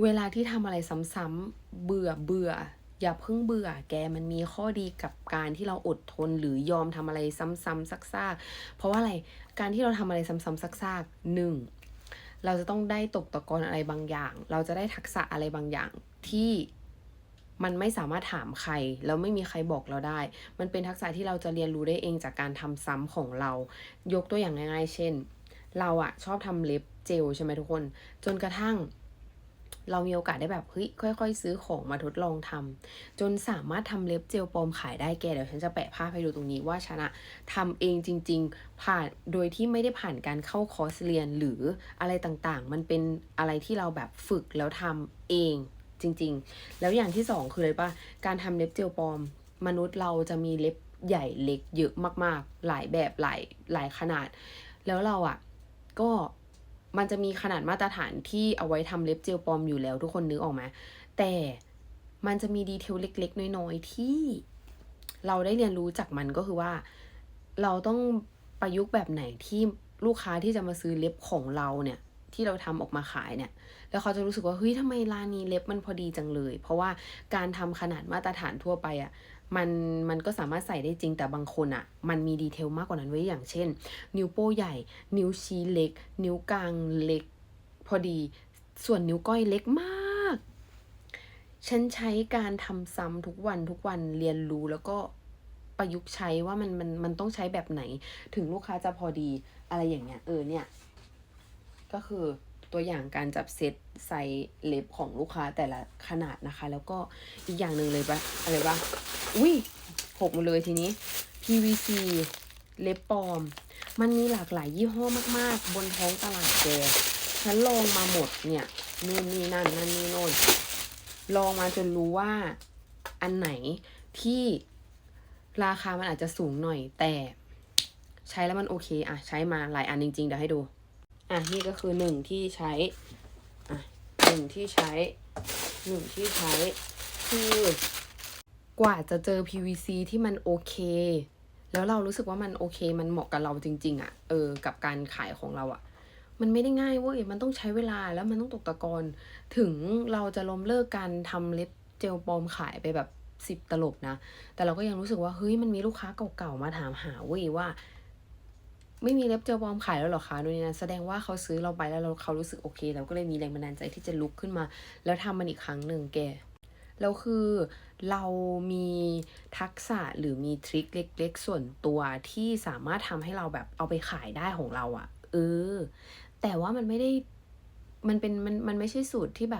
เวลาที่ทำอะไรซ้ำๆเบื่อเบื่อ อย่าเพิ่งเบื่อ แกมันมีข้อดีกับการที่เราอดทนหรือยอมทำอะไรซ้ำๆซากๆ เพราะว่าอะไรการที่เราทำอะไรซ้ำๆซากๆหนึ่งเราจะต้องได้ตกตะกอนอะไรบางอย่าง เราจะได้ทักษะอะไรบางอย่างที่มันไม่สามารถถามใคร แล้วไม่มีใครบอกเราได้ มันเป็นทักษะที่เราจะเรียนรู้ได้เองจากการทำซ้ำของเรา ยกตัวอย่างง่ายๆ เช่น เราอะชอบทำเล็บเจลใช่ไหมทุกคน จนกระทั่ง เรามีโอกาสได้แบบเฮ้ยค่อย ๆ ซื้อของมาทดลองทำจนสามารถทำเล็บเจลปลอมขายได้แกเดี๋ยวฉันจะแปะภาพให้ดูตรงนี้ว่าฉันอะทำเองจริง ๆ ผ่านโดยที่ไม่ได้ผ่านการเข้าคอร์สเรียนหรืออะไรต่างๆ มันเป็นอะไรที่เราแบบฝึกแล้วทำเองจริง ๆ แล้วอย่างที่สองคืออะไรปะการทำเล็บเจลปลอม มนุษย์เราจะมีเล็บใหญ่เล็กเยอะมากๆ หลายแบบหลายหลายขนาด แล้วเราอะก็ มันจะมีขนาดมาตรฐานที่เอาไว้ทำเล็บเจลปลอมอยู่แล้วทุกคนนึกออกไหมแต่มันจะมีดีเทลเล็ก ๆ น้อย ๆ ที่เราได้เรียนรู้จากมันก็คือว่า เราต้องประยุกต์แบบไหนที่ลูกค้าที่จะมาซื้อเล็บของเราเนี่ย ที่เราทำออกมาขายเนี่ย แล้วเขาจะรู้สึกว่าเฮ้ยทำไมร้านนี้เล็บมันพอดีจังเลย เพราะว่าการทำขนาดมาตรฐานทั่วไปอะ่ะ มันมันก็สามารถใส่ได้จริงแต่บางคนอะ่ะ มันมีดีเทลมากกว่านั้นไว้อย่างเช่น นิ้วโป้ใหญ่ นิ้วชี้เล็ก นิ้วกลางเล็ก พอดีส่วนนิ้วก้อยเล็กมาก ฉันใช้การทำซ้ำทุกวันทุกวันเรียนรู้แล้วก็ประยุกต์ใช้ว่ามันมันมันต้องใช้แบบไหน ถึงลูกค้าจะพอดีอะไรอย่างเงี้ยเออเนี่ย ก็คือ ตัวอย่างการจับเซตไซส์เล็บของลูกค้าแต่ละขนาดนะคะ แล้วก็อีกอย่างหนึ่งเลยปะอะไรปะอุ้ยหกมาเลยทีนี้ PVC เล็บปลอม มันมีหลากหลายยี่ห้อมาก ๆ บนท้องตลาดแกฉันลองมาหมดเนี่ยนู่นนี่นั่นนั่นนี่โน่นลองมาจนรู้ว่าอันไหนที่ราคามันอาจจะสูงหน่อยแต่ใช้แล้วมันโอเคอะใช้มาหลายอันจริงๆเดี๋ยวให้ดู อะนี่ก็คือหนึ่งที่ใช้อะหนึ่งที่ใช้หนึ่งที่ใช้คือกว่าจะเจอ PVC ที่มันโอเค แล้วเรารู้สึกว่ามันโอเค มันเหมาะกับเราจริง ๆอะ เออ กับการขายของเราอะ มันไม่ได้ง่ายเว้ย มันต้องใช้เวลาแล้วมันต้องตกตะกอน ถึงเราจะล้มเลิกการทำเล็บเจลปลอมขายไปแบบสิบตลบนะ แต่เราก็ยังรู้สึกว่า เฮ้ย มันมีลูกค้าเก่าๆ มาถามหาเว้ยว่า ไม่มีเล็บเจลปลอมขายแล้วหรอคะโดยนั้นแสดงว่าเขาซื้อเราไปแล้วเราเขารู้สึกโอเค เราก็เลยมีแรงบันดาลใจที่จะลุกขึ้นมา แล้วทำมันอีกครั้งหนึ่งแกแล้วคือเรามีทักษะหรือมีทริคเล็ก ๆ ส่วนตัวที่สามารถทำให้เราแบบเอาไปขายได้ของเราอะ่ะเออ แต่ว่ามันไม่ได้มันเป็นมันมันไม่ใช่สูตรที่แบบ